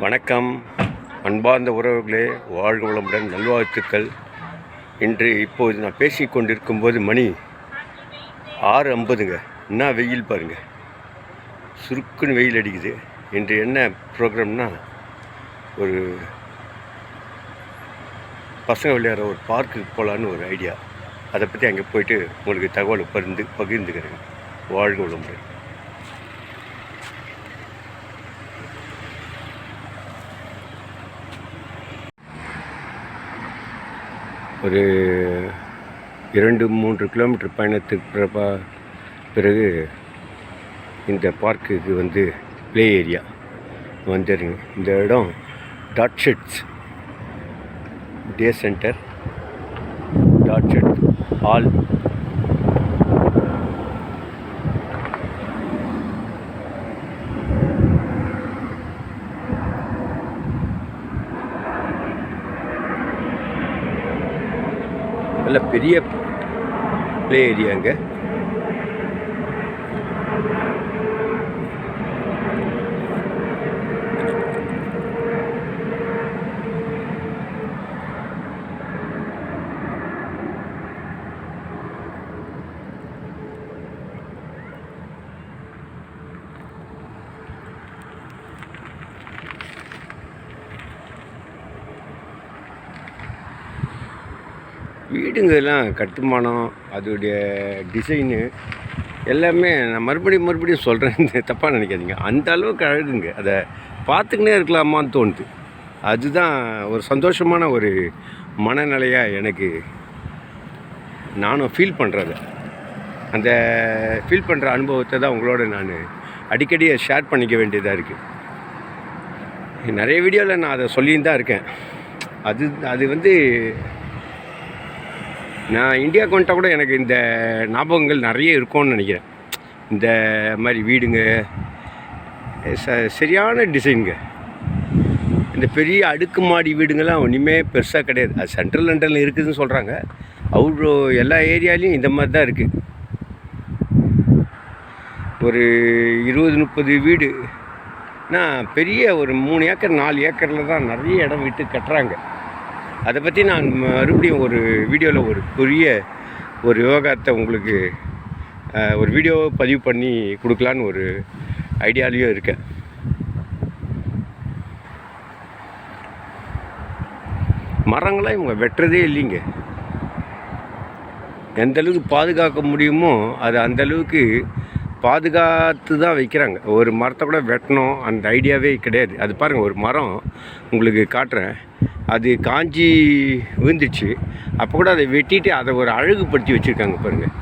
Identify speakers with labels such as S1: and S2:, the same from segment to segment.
S1: வணக்கம். அன்பார்ந்த உறவுகளே வாழ்க வளமுடன் நல்வாழ்த்துக்கள். இன்று இப்போது நான் பேசிக் கொண்டிருக்கும்போது மணி ஆறு ஐம்பதுங்க. என்ன வெயில் பாருங்க. சுருக்குன்னு வெயில் அடிக்குது. இன்று என்ன ப்ரோக்ராம்னா ஒரு பசங்க விளையாடுற ஒரு பார்க்குக்கு போகலான்னு ஒரு ஐடியா. அதை பற்றி அங்கே போயிட்டு உங்களுக்கு தகவல் பகிர்ந்து பகிர்ந்துக்கிறேன் வாழ்க வளமுடன். ஒரு இரண்டு மூன்று கிலோமீட்டர் பயணத்துக்கு பிறப்பா- பிறகு இந்த பார்க்குக்கு வந்து ப்ளே ஏரியா வந்துடுங்க. இந்த இடம் Datchet's day centre. Datchet hall நல்ல பெரிய ப்ளே ஏரியாங்க வீடுங்கெல்லாம் கட்டுமானம் அதோடைய டிசைனு எல்லாமே நான் மறுபடியும் மறுபடியும் சொல்கிறேன் தப்பாக நினைக்காதீங்க. அந்த அளவுக்கு அழகுங்க. அதை பார்த்துக்கினே இருக்கலாமான்னு தோணுது. அதுதான் ஒரு சந்தோஷமான ஒரு மனநிலையாக எனக்கு நானும் ஃபீல் பண்ணுறது அந்த ஃபீல் பண்ணுற அனுபவத்தை தான் உங்களோட நான் அடிக்கடி ஷேர் பண்ணிக்க வேண்டியதாக இருக்குது நிறைய வீடியோவில் நான் அதை சொல்லியும் தான் இருக்கேன். அது அது வந்து நான் இந்தியாவுக்கு வந்துட்டால் கூட எனக்கு இந்த ஞாபகங்கள் நிறைய இருக்கும்னு நினைக்கிறேன். இந்த மாதிரி வீடுங்க ச சரியான டிசைனுங்க இந்த பெரிய அடுக்குமாடி வீடுங்கள்லாம் ஒன்றுமே பெருசாக கிடையாது. அது சென்ட்ரல் லண்டனில் இருக்குதுன்னு சொல்கிறாங்க அவ்வளோ எல்லா ஏரியாலையும் இந்த மாதிரி தான் இருக்குது ஒரு இருபது முப்பது வீடு. நான் பெரிய ஒரு மூணு ஏக்கர் நாலு ஏக்கரில் தான் நிறைய இடம் விட்டு கட்டுறாங்க. அதை பற்றி நான் மறுபடியும் ஒரு வீடியோவில் ஒரு பெரிய ஒரு விவகாரத்தை உங்களுக்கு ஒரு வீடியோ பதிவு பண்ணி கொடுக்கலான்னு ஒரு ஐடியாலேயும் இருக்கேன். மரங்களாக இவங்க வெட்டுறதே இல்லைங்க. எந்த அளவுக்கு பாதுகாக்க முடியுமோ அது அந்த அளவுக்கு பாதுகாத்து தான் வைக்கிறாங்க. ஒரு மரத்தை கூட வெட்டணும் அந்த ஐடியாவே கிடையாது. அது பாருங்கள் ஒரு மரம் உங்களுக்கு காட்டுறேன். அது காஞ்சி விழுந்துச்சு அப்போ கூட அதை வெட்டிட்டு அதை ஒரு அழகுபடுத்தி வச்சுருக்காங்க பாருங்கள்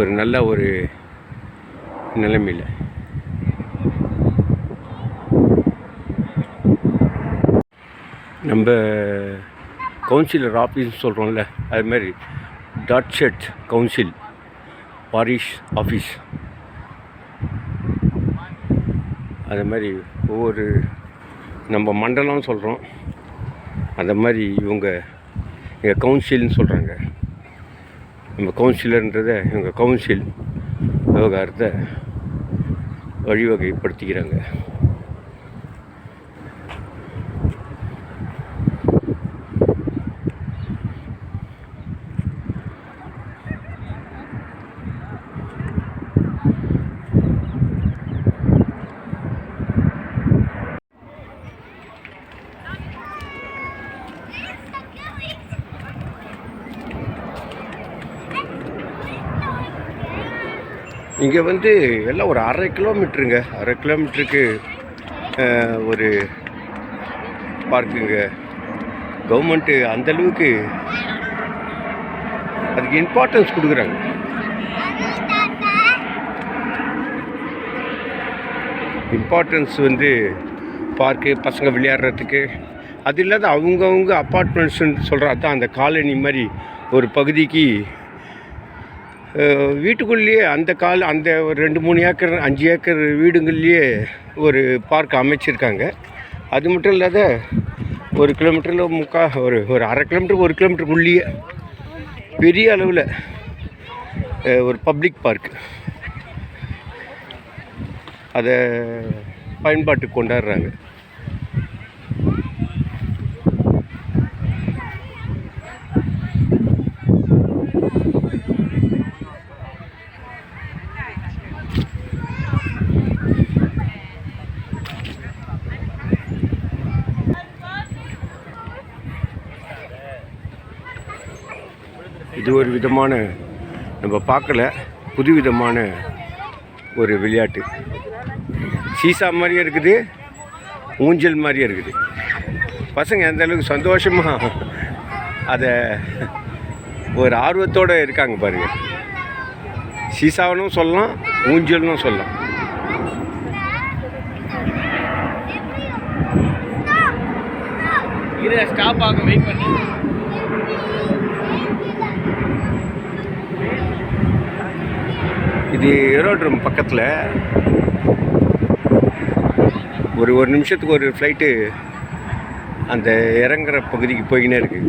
S1: ஒரு நல்ல ஒரு நிலைமையில். நம்ம கவுன்சிலர் ஆஃபீஸ்னு சொல்கிறோம்ல அது மாதிரி டாட்ஷெட் கவுன்சில் பாரிஷ் ஆஃபீஸ். அது மாதிரி ஒவ்வொரு நம்ம மண்டலம் சொல்கிறோம் அந்த மாதிரி இவங்க எங்கள் கவுன்சில்னு சொல்கிறாங்க நம்ம கவுன்சிலர்ன்றதை இவங்க கவுன்சில் விவகாரத்தை வழிவகைப்படுத்திக்கிறாங்க. இங்கே வந்து எல்லாம் ஒரு அரை கிலோமீட்டருங்க. அரை கிலோமீட்டருக்கு ஒரு பார்க்குங்க. கவர்மெண்ட்டு அந்தளவுக்கு அதுக்கு இம்பார்ட்டன்ஸ் கொடுக்குறாங்க. இம்பார்ட்டன்ஸ் வந்து பார்க்கு பசங்க விளையாடுறதுக்கு. அது இல்லாத அவங்கவுங்க அப்பார்ட்மெண்ட்ஸ்ன்னு சொல்கிற அதான் அந்த காலனி மாதிரி ஒரு பகுதிக்கு வீட்டுக்குள்ளேயே அந்த கால அந்த ஒரு ரெண்டு மூணு ஏக்கர் அஞ்சு ஏக்கர் வீடுங்கள்லேயே ஒரு பார்க் அமைச்சிருக்காங்க. அது மட்டும் இல்லாத ஒரு கிலோமீட்டரில் முக்கா ஒரு ஒரு அரை கிலோமீட்டருக்கு ஒரு கிலோமீட்டருக்குள்ளேயே பெரிய அளவில் ஒரு பப்ளிக் பார்க். அதை பயன்பாட்டுக்கு கொண்டாடுறாங்க. இது ஒரு விதமான நம்ம பார்க்கல புதுவிதமான ஒரு விளையாட்டு. சீசா மாதிரியும் இருக்குது ஊஞ்சல் மாதிரியும் இருக்குது. பசங்க எந்த அளவுக்கு சந்தோஷமாக அதை ஒரு ஆர்வத்தோடு இருக்காங்க பாருங்கள் சீசாவனும் சொல்லலாம் ஊஞ்சல்னும் சொல்லலாம்.
S2: இதை ஸ்டாப் ஆகும் வெயிட் பண்ணி.
S1: இது ஏரோட்ரம் பக்கத்தில் ஒரு ஒரு நிமிஷத்துக்கு ஒரு ஃப்ளைட்டு அந்த இறங்குற பகுதிக்கு போய்கினே இருக்கு.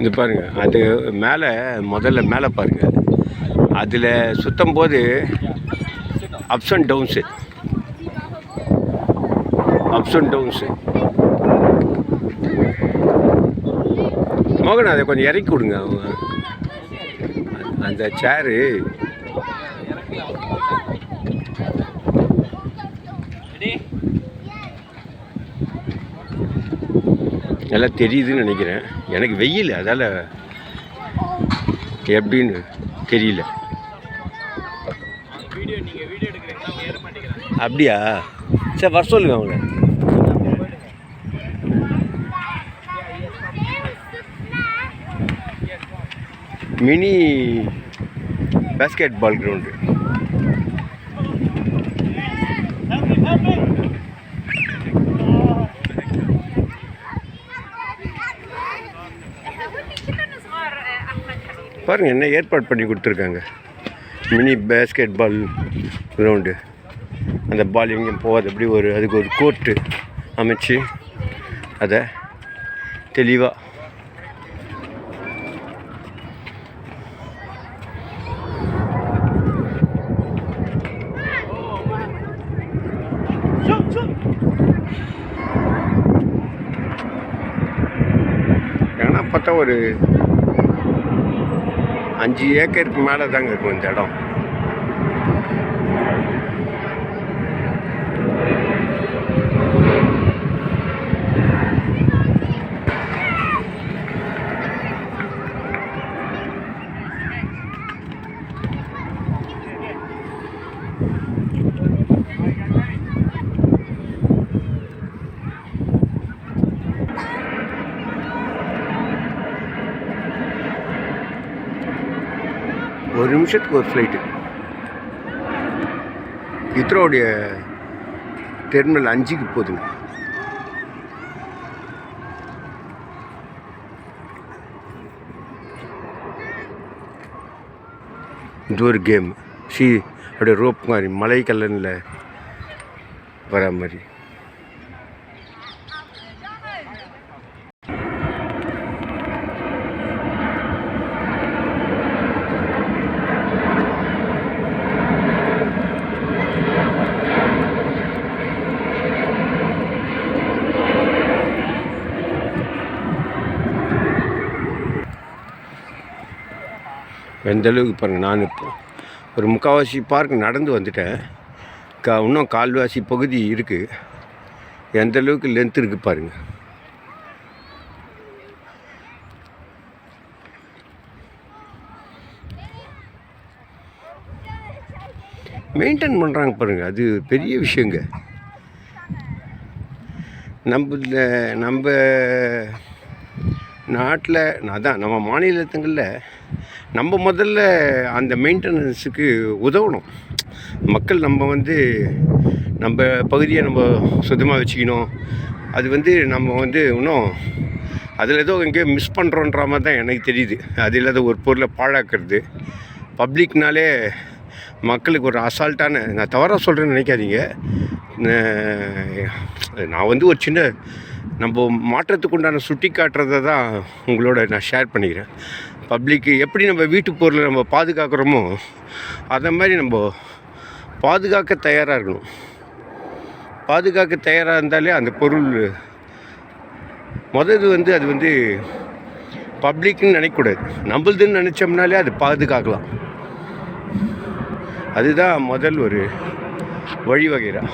S1: இது பாருங்க அது மேலே முதல்ல மேலே பாருங்க. அதில் சுற்றும் போது ups and downs ups and downs மோகன் அதை கொஞ்சம் இறக்கி விடுங்க அவங்க. அந்த சேரு நல்லா தெரியுதுன்னு நினைக்கிறேன். எனக்கு வெயில் அதால் எப்படின்னு தெரியல. அப்படியா? சரி வர சொல்லுங்க அவங்கள. மினி பேஸ்கெட் பால் கிரவுண்டு பாருங்க என்ன ஏற்பாடு பண்ணி கொடுத்துருக்காங்க. மினி பேஸ்கெட் பால் கிரவுண்டு அந்த பால் எங்கேயும் போகாது. அப்படி ஒரு அதுக்கு ஒரு கோர்ட்டு அமைச்சு அதை தெளிவாக ஏன்னா பார்த்தா ஒரு அஞ்சு ஏக்கருக்கு மேலே தாங்க இருக்கும் இந்த இடம் ஒரு நிமிஷத்துக்கு ஒரு ஃப்ளைட்டு. இத்ரோடைய டெர்மினல் அஞ்சுக்கு போதுங்க. இது ஒரு கேம். சி அப்படியே ரோப் மாதிரி மலை கல்லனில் வர மாதிரி. எந்த அளவுக்கு பாருங்கள் நான் இப்போ ஒரு முக்கால்வாசி பார்க் நடந்து வந்துட்டேன். கா இன்னும் கால்வாசி பகுதி இருக்குது எந்த அளவுக்கு லென்த் இருக்குது பாருங்கள் மெயின்டைன் பண்ணுறாங்க பாருங்கள் அது பெரிய விஷயங்க. நம்ம நம்ம நாட்டில் அதான் நம்ம மாநிலத்துங்களில் நம்ம முதல்ல அந்த மெயின்டெனன்ஸுக்கு உதவணும். மக்கள் நம்ம வந்து நம்ம பகுதியை நம்ம சுத்தமாக வச்சுக்கணும். அது வந்து நம்ம வந்து இன்னும் அதில் ஏதோ எங்கேயோ மிஸ் பண்ணுறோன்ற மாதிரி தான் எனக்கு தெரியுது. அது இல்லாத ஒரு பொருளை பாழாக்கிறது. பப்ளிக்னாலே மக்களுக்கு ஒரு அசால்ட்டான நான் தவறாக சொல்கிறேன்னு நினைக்காதீங்க. நான் நான் வந்து ஒரு சின்ன நம்ம மாற்றத்துக்கு உண்டான சுட்டி காட்டுறதை தான் உங்களோட நான் ஷேர் பண்ணிக்கிறேன். பப்ளிக்கு எப்படி நம்ம வீட்டு பொருளை நம்ம பாதுகாக்கிறோமோ அதை மாதிரி நம்ம பாதுகாக்க தயாராக இருக்கணும். பாதுகாக்க தயாராக இருந்தாலே அந்த பொருள் முதது வந்து அது வந்து பப்ளிக்னு நினைக்கக்கூடாது. நம்மளுதுன்னு நினச்சோம்னாலே அது பாதுகாக்கலாம். அதுதான் முதல் ஒரு வழிவகைதான்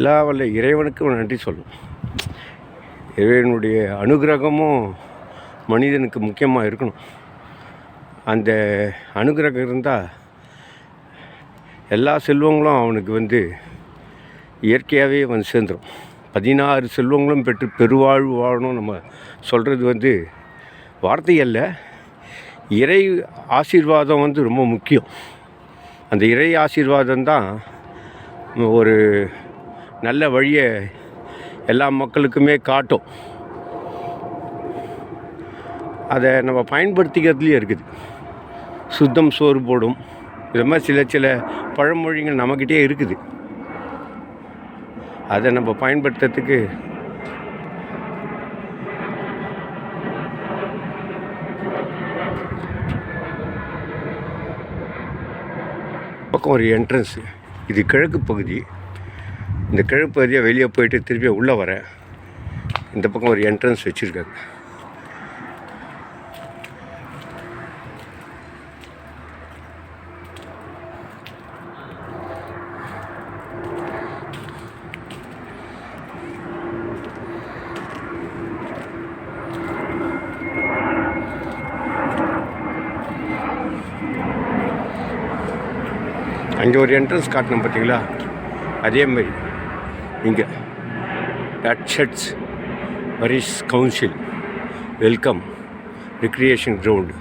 S1: எல்லா வல்ல இறைவனுக்கும் நன்றி சொல்லணும். இறைவனுடைய அனுகிரகமும் மனிதனுக்கு முக்கியமாக இருக்கணும். அந்த அனுகிரகம் இருந்தால் எல்லா செல்வங்களும் அவனுக்கு வந்து இயற்கையாகவே வந்து சேர்ந்துடும் பதினாறு செல்வங்களும் பெற்று பெருவாழ்வு வாழணும் நம்ம சொல்கிறது வந்து வார்த்தை அல்ல. இறை ஆசீர்வாதம் வந்து ரொம்ப முக்கியம். அந்த இறை ஆசீர்வாதம் தான் ஒரு நல்ல வழியை எல்லா மக்களுக்குமே காட்டும். அதை நம்ம பயன்படுத்திக்கிறதுலேயே இருக்குது. சுத்தம் சோறு போடும். இது மாதிரி சில சில பழமொழிகள் நம்மக்கிட்டே இருக்குது. அதை நம்ம பயன்படுத்துறதுக்கு பக்கம் ஒரு என்ட்ரன்ஸு இது கிழக்கு பகுதி. இந்த கிழப்பு ஏரியா வெளியே போயிட்டு திருப்பி உள்ளே வரேன் இந்த பக்கம் ஒரு என்ட்ரன்ஸ் வச்சுருக்காங்க. அங்கே ஒரு என்ட்ரன்ஸ் காட்டணும் பார்த்தீங்களா? அதே மாதிரி. இங்கே. அட்ஷட்ஸ் parish council welcome recreation ground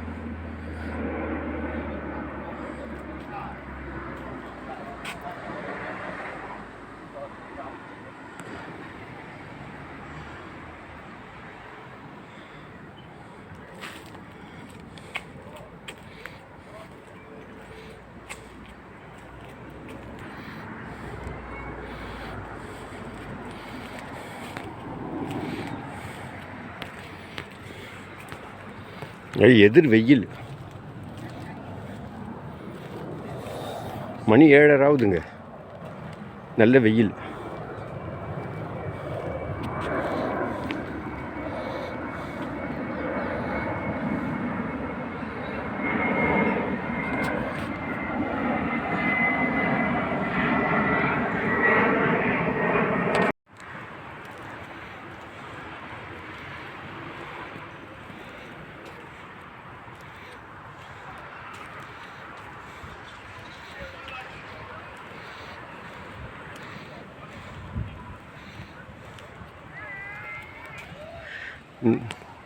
S1: அது எதிர் வெயில். மணி ஏழரை ஆகுதுங்க நல்ல வெயில்.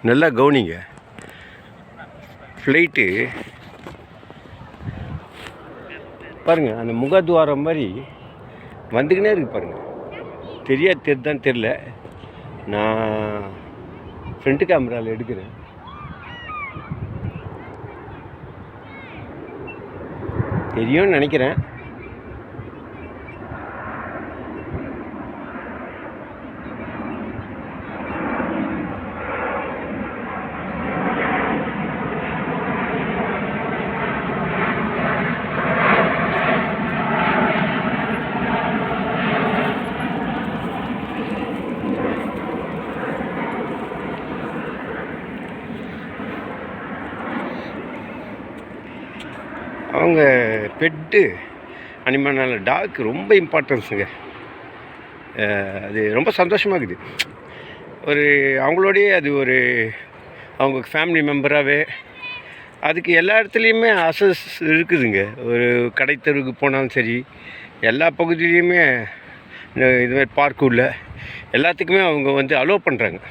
S1: நல்லா கவனிங்க. ஃப்ளைட்டு பாருங்கள் அந்த முகத்வாரம் மாதிரி வந்துக்கினே இருக்கு பாருங்கள் தெரியா தெரிதான் தெரில நான் ஃப்ரண்ட் கேமராவில் எடுக்கிறேன். தெரியும்னு நினைக்கிறேன் அவங்க பெட்டு அனிமல்னால டாக் ரொம்ப இம்பார்ட்டன்ஸுங்க அது ரொம்ப சந்தோஷமாக இருக்குது. ஒரு அவங்களோடையே அது ஒரு அவங்க ஃபேமிலி மெம்பராகவே அதுக்கு எல்லா இடத்துலையுமே அசஸ் இருக்குதுங்க. ஒரு கடைத்தெருவுக்கு போனாலும் சரி எல்லா பகுதியிலையுமே இந்த இதுமாதிரி பார்க் உள்ள எல்லாத்துக்குமே அவங்க வந்து அலோவ் பண்ணுறாங்க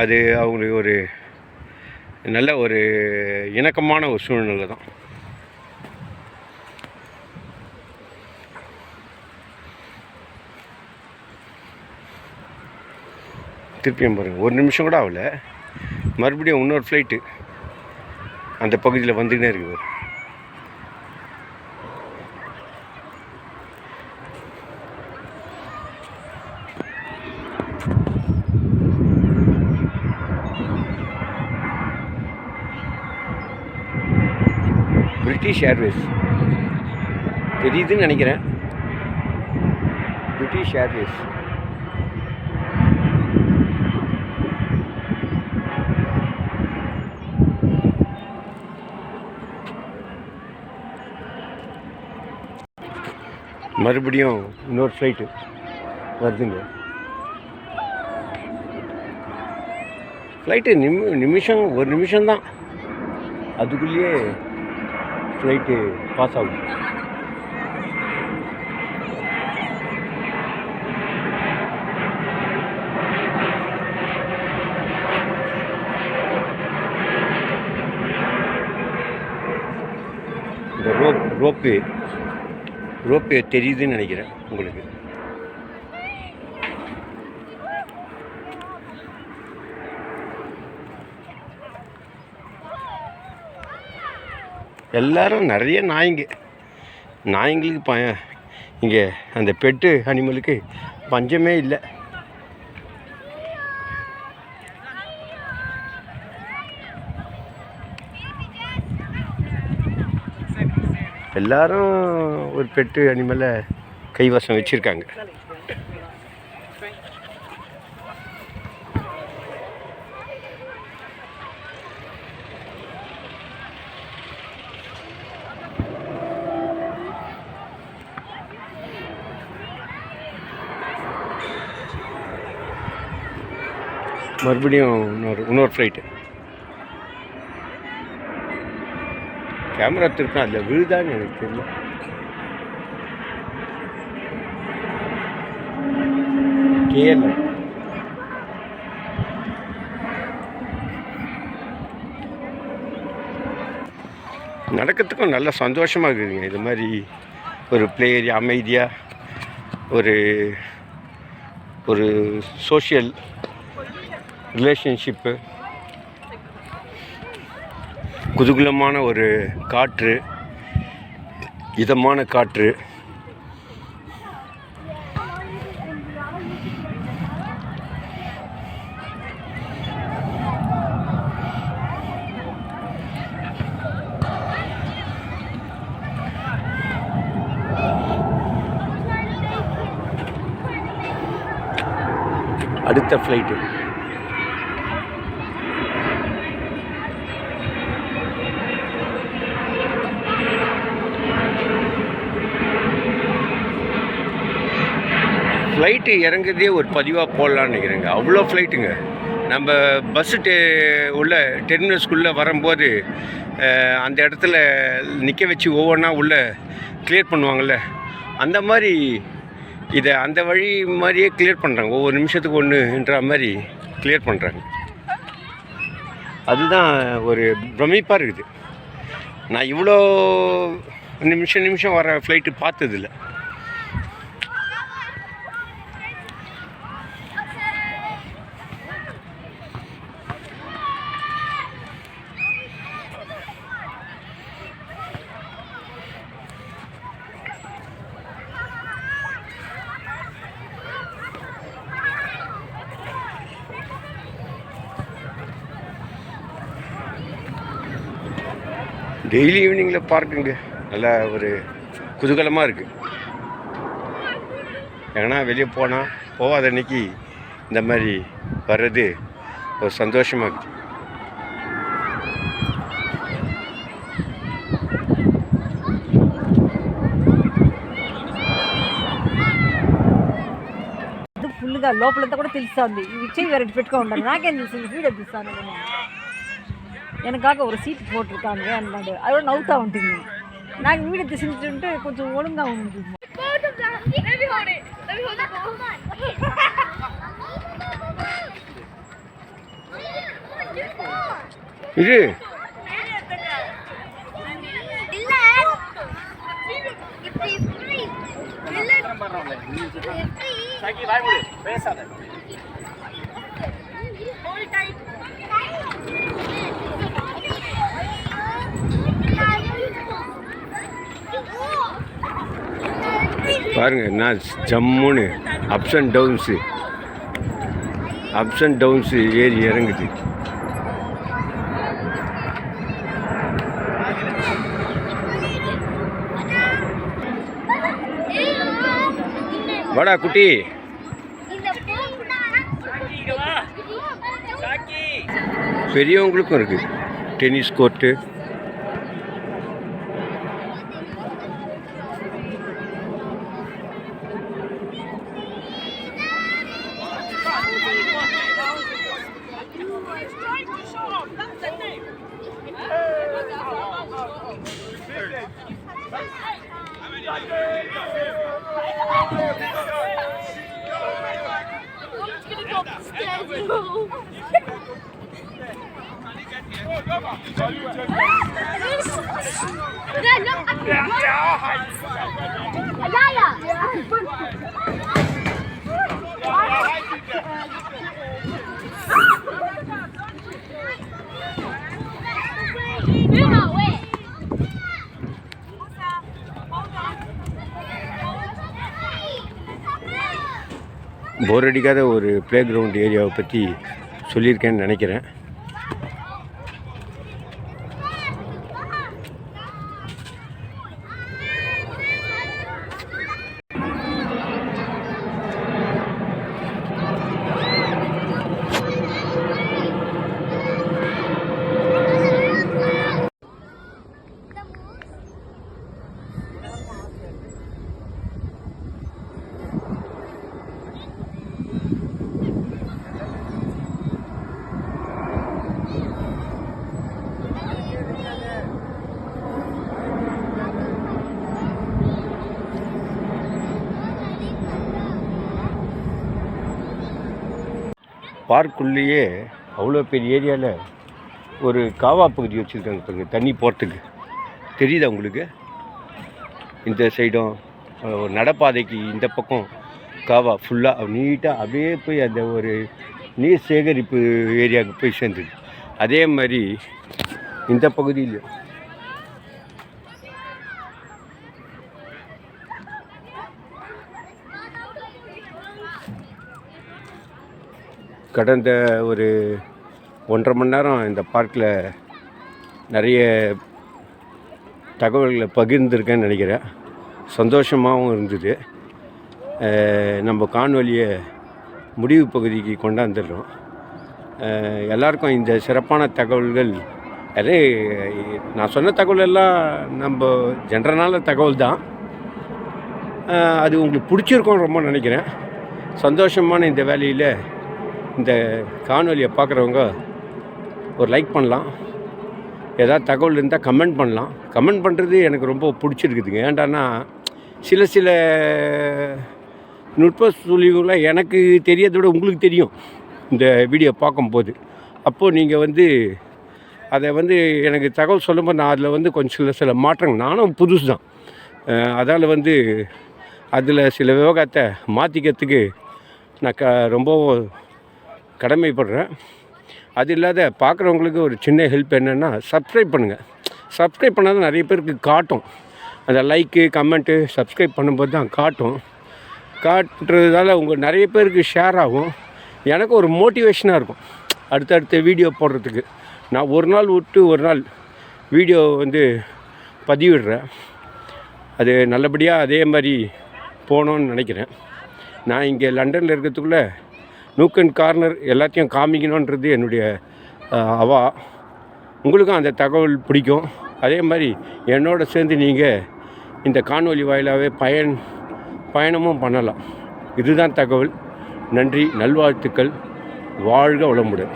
S1: அது அவங்களுக்கு ஒரு நல்ல ஒரு இணக்கமான ஒரு சூழ்நிலை தான் திருப்பியும் பாருங்கள் ஒரு நிமிஷம் கூட ஆகல. மறுபடியும் இன்னொரு ஃப்ளைட்டு அந்த பகுதியில் வந்துக்கினே இருக்குது பிரிட்டிஷ் ஏர்வேஸ் தெரியுதுன்னு நினைக்கிறேன். பிரிட்டிஷ் ஏர்வேஸ் மறுபடியும் இன்னொரு ஃப்ளைட்டு வருதுங்க. ஃப்ளைட்டு நிமி நிமிஷம் ஒரு நிமிஷம்தான். அதுக்குள்ளேயே ஃப்ளைட்டு பாஸ் ஆகுது இந்த ரோப் ரோப்பு ரோப்பு தெரியுதுன்னு நினைக்கிறேன் உங்களுக்கு. எல்லாரும் நிறைய நாய்ங்க நாய்ங்களுக்கு ப இங்கே அந்த பெட்டு அனிமலுக்கு பஞ்சமே இல்லை. எல்லாரும் ஒரு பெட்டு அனிமலை கைவசம் வச்சுருக்காங்க. மறுபடியும் இன்னொரு இன்னொரு ஃப்ளைட்டு கேமரா திருப்பினா அதில் விழுதான்னு எனக்கு தெரியல. கேஎல் நடக்கிறதுக்கும் நல்லா சந்தோஷமாக இருக்குதுங்க. இது மாதிரி ஒரு பிளே ஏரியா அமைதியாக ஒரு ஒரு சோஷியல் ரிலேஷன்ஷிப்பு குதூகலமான ஒரு காற்று இதமான காற்று. அடுத்த ஃப்ளைட்டு ஃப்ளைட்டு இறங்குறதே ஒரு பதிவாக போடலான்னு நினைக்கிறேங்க. அவ்வளோ ஃப்ளைட்டுங்க நம்ம பஸ்ஸு டே உள்ள டெர்மினஸ்குள்ளே வரும்போது அந்த இடத்துல நிற்க வச்சு ஒவ்வொன்றா உள்ளே கிளியர் பண்ணுவாங்கள்ல அந்த மாதிரி இதை அந்த வழி மாதிரியே கிளியர் பண்ணுறாங்க ஒவ்வொரு நிமிஷத்துக்கு ஒன்றுன்ற மாதிரி கிளியர் பண்ணுறாங்க அதுதான் ஒரு பிரமிப்பாக இருக்குது. நான் இவ்வளோ நிமிஷம் நிமிஷம் வர ஃப்ளைட்டு பார்த்ததில்லை. டெய்லி ஈவினிங்கில் பார்க்குங்க நல்லா ஒரு குதூகலமாக இருக்குது எங்கன்னா வெளியே போனால் போகாத அன்னைக்கு இந்த மாதிரி வர்றது ஒரு சந்தோஷமாக இருக்குது
S3: అది ఫుల్గా లోపలంతా కూడా తెలుస్తుంది ఇవి చెయ్యి వేరే పెట్టుకో ఉండాలి నాకేం తెలుసు వీడియో తీస్తాను எனக்காக ஒரு சீட் போட்டிருக்காங்க
S4: அந்த அதோட நவுத்தா வந்துட்டீங்க நாங்கள் வீடு திசைஞ்சுட்டு கொஞ்சம் ஒழுங்காக
S1: இது?
S2: பேசாத.
S1: பாருங்கள் நான் ஜம்முன்னு ups and downs ups and downs ஏறி இறங்குது. வாடா குட்டி. பெரியவங்களுக்கும் இருக்குது டென்னிஸ் கோர்ட்டு Elijah! போர் அடிக்காத ஒரு ப்ளே கிரவுண்ட் ஏரியாவை பற்றி சொல்லியிருக்கேன்னு நினைக்கிறேன். பார்க்குள்ளேயே அவ்வளோ பெரிய ஏரியாவில் ஒரு காவா பகுதி வச்சுருக்காங்க பாருங்க தண்ணி போகிறதுக்கு தெரியுதா உங்களுக்கு? இந்த சைடும் நடப்பாதைக்கு இந்த பக்கம் காவா ஃபுல்லாக நீட்டாக அப்படியே போய் அந்த ஒரு நீர் சேகரிப்பு ஏரியாவுக்கு போய் சேர்ந்துது. அதே மாதிரி இந்த பகுதியில் கடந்த ஒரு ஒன்றரை மணி நேரம் இந்த பார்க்கில் நிறைய தகவல்களை பகிர்ந்துருக்கேன்னு நினைக்கிறேன். சந்தோஷமாகவும் இருந்தது. நம்ம காணொலியை முடிவு பகுதிக்கு கொண்டாந்துடுறோம். எல்லாருக்கும் இந்த சிறப்பான தகவல்கள் அதே நான் சொன்ன தகவல் எல்லாம் நம்ம ஜென்ரலான தகவல் தான். அது உங்களுக்கு பிடிச்சிருக்கோன்னு ரொம்ப நினைக்கிறேன். சந்தோஷமான இந்த வேலையில் இந்த காணொலியை பார்க்குறவங்க ஒரு லைக் பண்ணலாம். ஏதாவது தகவல் இருந்தால் கமெண்ட் பண்ணலாம். கமெண்ட் பண்ணுறது எனக்கு ரொம்ப பிடிச்சிருக்குதுங்க. ஏன்டான்னா சில சில நுட்ப சுழிவுலாம் எனக்கு தெரியறதை விட உங்களுக்கு தெரியும் இந்த வீடியோ பார்க்கும்போது. அப்போது நீங்கள் வந்து அதை வந்து எனக்கு தகவல் சொல்லும்போது நான் அதில் வந்து கொஞ்சம் சில சில மாற்றங்கள். நானும் புதுசு தான் அதால் வந்து அதில் சில விவகாரத்தை மாற்றிக்கிறதுக்கு நான் க ரொம்பவும் கடமைப்படுறேன். அது இல்லாத பார்க்குறவங்களுக்கு ஒரு சின்ன ஹெல்ப் என்னென்னா சப்ஸ்கிரைப் பண்ணுங்கள் சப்ஸ்கிரைப் பண்ணால் தான் நிறைய பேருக்கு காட்டும். அந்த லைக்கு கமெண்ட்டு சப்ஸ்கிரைப் பண்ணும்போது தான் காட்டும். காட்டுறதால உங்கள் நிறைய பேருக்கு ஷேர் ஆகும். எனக்கு ஒரு மோட்டிவேஷனாக இருக்கும். அடுத்தடுத்த வீடியோ போடுறதுக்கு. நான் ஒரு நாள் விட்டு ஒரு நாள் வீடியோ வந்து பதிவிடுறேன். அது நல்லபடியாக அதே மாதிரி போகணுன்னு நினைக்கிறேன். நான் இங்கே லண்டனில் இருக்கிறதுக்குள்ளே நூக் அண்ட் கார்னர் எல்லாத்தையும் காமிக்கணுன்றது என்னுடைய அவா. உங்களுக்கும் அந்த தகவல் பிடிக்கும். அதே மாதிரி என்னோட சேர்ந்து நீங்கள் இந்த காணொலி வாயிலாகவே பயன் பயணமும் பண்ணலாம். இதுதான் தகவல். நன்றி நல்வாழ்த்துக்கள். வாழ்க வளமுடன்.